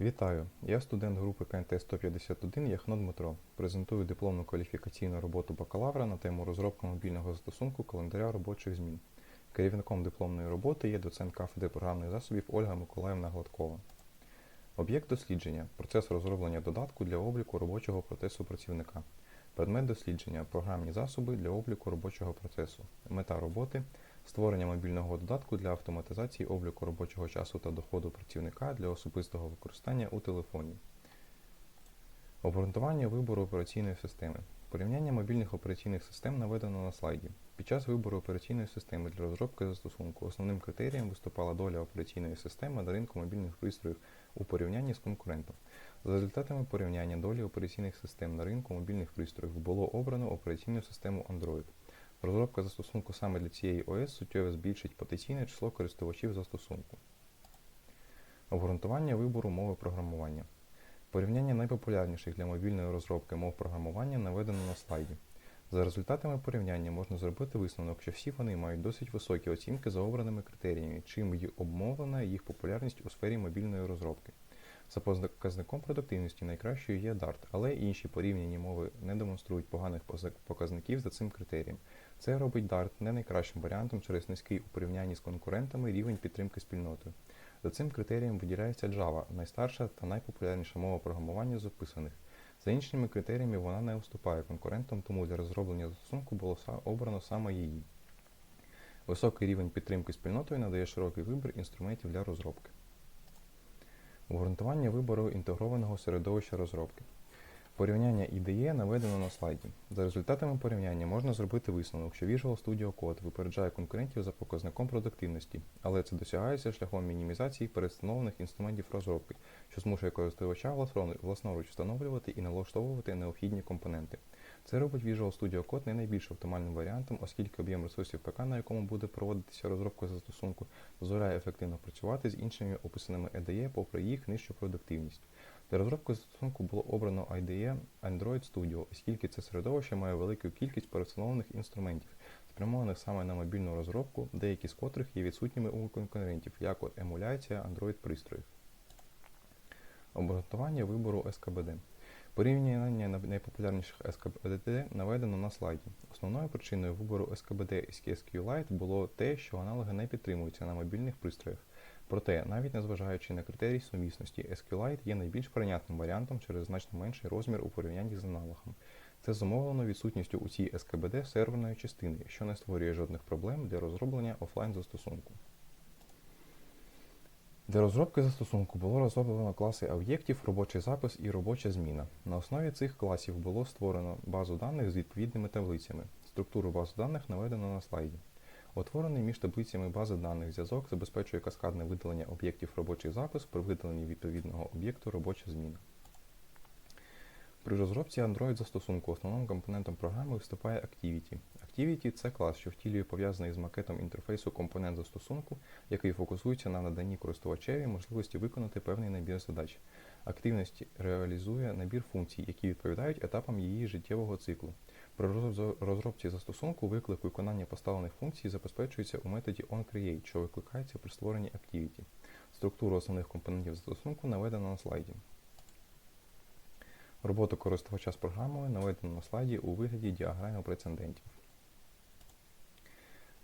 Вітаю! Я студент групи КНТ 151 Яхно Дмитро. Презентую дипломну кваліфікаційну роботу бакалавра на тему розробка мобільного застосунку календаря робочих змін. Керівником дипломної роботи є доцент кафедри програмних засобів Ольга Миколаївна Гладкова. Об'єкт дослідження процес розроблення додатку для обліку робочого процесу працівника. Предмет дослідження програмні засоби для обліку робочого процесу. Мета роботи створення мобільного додатку для автоматизації обліку робочого часу та доходу працівника для особистого використання у телефоні. Обґрунтування вибору операційної системи. Порівняння мобільних операційних систем наведено на слайді. Під час вибору операційної системи для розробки застосунку основним критерієм виступала доля операційної системи на ринку мобільних пристроїв у порівнянні з конкурентом. За результатами порівняння долі операційних систем на ринку мобільних пристроїв було обрано операційну систему Android. Розробка застосунку саме для цієї ОС суттєво збільшить потенційне число користувачів застосунку. Обґрунтування вибору мови програмування. Порівняння найпопулярніших для мобільної розробки мов програмування наведено на слайді. За результатами порівняння можна зробити висновок, що всі вони мають досить високі оцінки за обраними критеріями, чим й обмовлена їх популярність у сфері мобільної розробки. За показником продуктивності найкращою є Dart, але інші порівняні мови не демонструють поганих показників за цим критерієм. Це робить Dart не найкращим варіантом через низький у порівнянні з конкурентами рівень підтримки спільнотою. За цим критерієм виділяється Java, найстарша та найпопулярніша мова програмування з описаних. За іншими критеріями вона не уступає конкурентам, тому для розроблення застосунку було обрано саме її. Високий рівень підтримки спільнотою надає широкий вибір інструментів для розробки. Обґрунтування вибору інтегрованого середовища розробки. Порівняння IDE наведено на слайді. За результатами порівняння можна зробити висновок, що Visual Studio Code випереджає конкурентів за показником продуктивності, але це досягається шляхом мінімізації перестановлених інструментів розробки, що змушує користувача власноруч встановлювати і налаштовувати необхідні компоненти. Це робить Visual Studio Code не найбільш оптимальним варіантом, оскільки об'єм ресурсів ПК, на якому буде проводитися розробка застосунку, дозволяє ефективно працювати з іншими описаними IDE попри їх нижчу продуктивність. Для розробки застосунку було обрано IDE Android Studio, оскільки це середовище має велику кількість перестановлених інструментів, спрямованих саме на мобільну розробку, деякі з котрих є відсутніми у конкурентів, як от емуляція Android пристроїв. Обґрунтування вибору СКБД. Порівняння на- найпопулярніших СКБД наведено на слайді. Основною причиною вибору СКБД із SQLite було те, що аналоги не підтримуються на мобільних пристроях. Проте, навіть незважаючи на критерій сумісності, SQLite є найбільш прийнятним варіантом через значно менший розмір у порівнянні з аналогом. Це зумовлено відсутністю у цій СКБД серверної частини, що не створює жодних проблем для розроблення офлайн застосунку. Для розробки застосунку було розроблено класи об'єктів, робочий запис і робоча зміна. На основі цих класів було створено базу даних з відповідними таблицями. Структуру бази даних наведено на слайді. Утворений між таблицями бази даних зв'язок забезпечує каскадне видалення об'єктів робочий запис при видаленні відповідного об'єкту робоча зміна. При розробці Android застосунку основним компонентом програми виступає Activity. Activity – це клас, що втілює пов'язаний з макетом інтерфейсу компонент застосунку, який фокусується на наданні користувачеві можливості виконати певний набір задач. Активність реалізує набір функцій, які відповідають етапам її життєвого циклу. При розробці застосунку виклик виконання поставлених функцій забезпечується у методі onCreate, що викликається при створенні Activity. Структуру основних компонентів застосунку наведено на слайді. Роботу користувача з програмою наведено на слайді у вигляді діаграми прецедентів.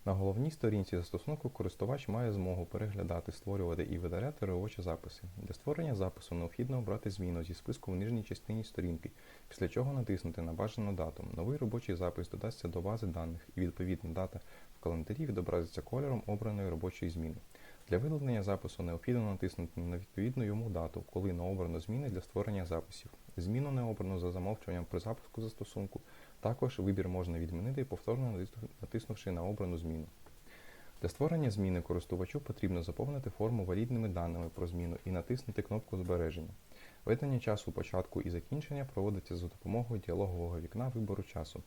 На головній сторінці застосунку користувач має змогу переглядати, створювати і видаляти робочі записи. Для створення запису необхідно обрати зміну зі списку в нижній частині сторінки, після чого натиснути на бажану дату. Новий робочий запис додасться до бази даних, і відповідна дата в календарі відобразиться кольором обраної робочої зміни. Для видалення запису необхідно натиснути на відповідну йому дату, коли не обрано зміни для створення записів. Зміну не обрано за замовчуванням при запуску застосунку. Також вибір можна відмінити, повторно натиснувши на обрану зміну. Для створення зміни користувачу потрібно заповнити форму валідними даними про зміну і натиснути кнопку збереження. Ведення часу початку і закінчення проводиться за допомогою діалогового вікна вибору часу.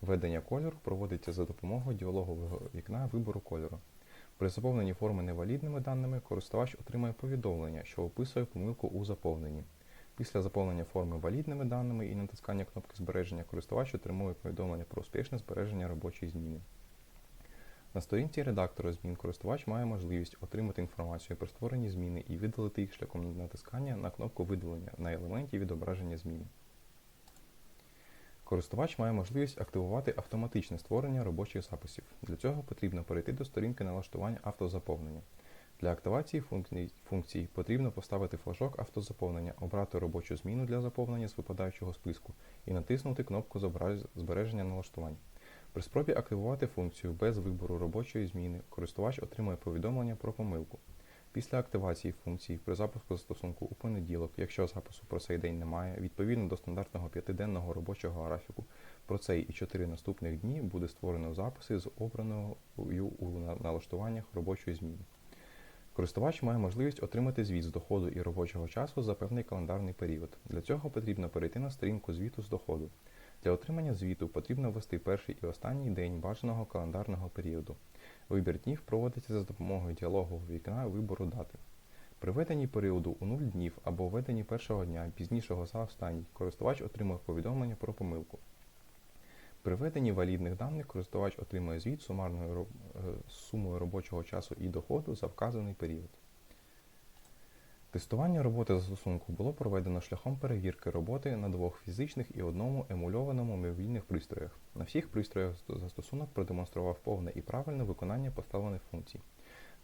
Введення кольору проводиться за допомогою діалогового вікна вибору кольору. При заповненні форми невалідними даними користувач отримає повідомлення, що описує помилку у заповненні. Після заповнення форми валідними даними і натискання кнопки збереження користувач отримує повідомлення про успішне збереження робочої зміни. На сторінці редактора змін користувач має можливість отримати інформацію про створені зміни і видалити їх шляхом натискання на кнопку видалення на елементі відображення зміни. Користувач має можливість активувати автоматичне створення робочих записів. Для цього потрібно перейти до сторінки налаштування автозаповнення. Для активації функцій, функцій потрібно поставити флажок автозаповнення, обрати робочу зміну для заповнення з випадаючого списку і натиснути кнопку збереження налаштувань. При спробі активувати функцію без вибору робочої зміни користувач отримує повідомлення про помилку. Після активації функції при запуску застосунку у понеділок, якщо запису про цей день немає, відповідно до стандартного п'ятиденного робочого графіку, про цей і чотири наступних дні буде створено записи з обраною у налаштуваннях робочої зміни. Користувач має можливість отримати звіт з доходу і робочого часу за певний календарний період. Для цього потрібно перейти на сторінку звіту з доходу. Для отримання звіту потрібно ввести перший і останній день бажаного календарного періоду. Вибір днів проводиться за допомогою діалогового вікна вибору дати. При введенні періоду у 0 днів або введенні першого дня пізнішого за останній, користувач отримує повідомлення про помилку. При введенні валідних даних користувач отримує звіт сумарною е, сумою робочого часу і доходу за вказаний період. Тестування роботи застосунку було проведено шляхом перевірки роботи на двох фізичних і одному емульованому мобільних пристроях. На всіх пристроях застосунок продемонстрував повне і правильне виконання поставлених функцій.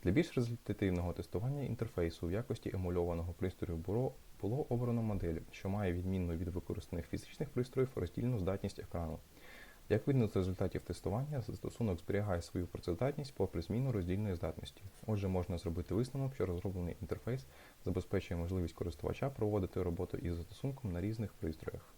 Для більш результативного тестування інтерфейсу в якості емульованого пристрою було, було обрано модель, що має відмінну від використаних фізичних пристроїв роздільну здатність екрану. Як видно з результатів тестування, застосунок зберігає свою працездатність попри зміну роздільної здатності. Отже, можна зробити висновок, що розроблений інтерфейс забезпечує можливість користувача проводити роботу із застосунком на різних пристроях.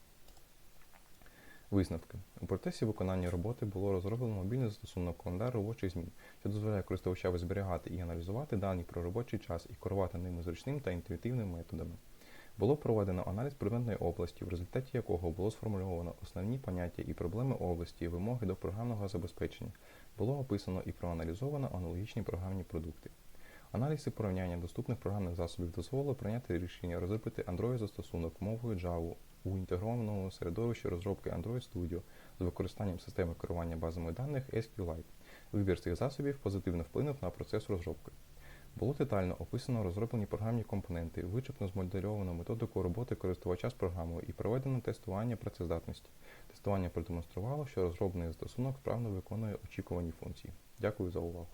Висновки. У процесі виконання роботи було розроблено мобільний застосунок календар робочих змін, що дозволяє користувачеві зберігати і аналізувати дані про робочий час і керувати ними зручним та інтуїтивними методами. Було проведено аналіз предметної області, в результаті якого було сформульовано основні поняття і проблеми області, вимоги до програмного забезпечення. Було описано і проаналізовано аналогічні програмні продукти. Аналіз і порівняння доступних програмних засобів дозволило прийняти рішення розробити Android-застосунок мовою Java у інтегрованому середовищі розробки Android Studio з використанням системи керування базами даних SQLite. Вибір цих засобів позитивно вплинув на процес розробки. Було детально описано розроблені програмні компоненти, вичерпно змодельовано методику роботи користувача з програмою і проведено тестування працездатності. Тестування продемонструвало, що розроблений застосунок вправно виконує очікувані функції. Дякую за увагу.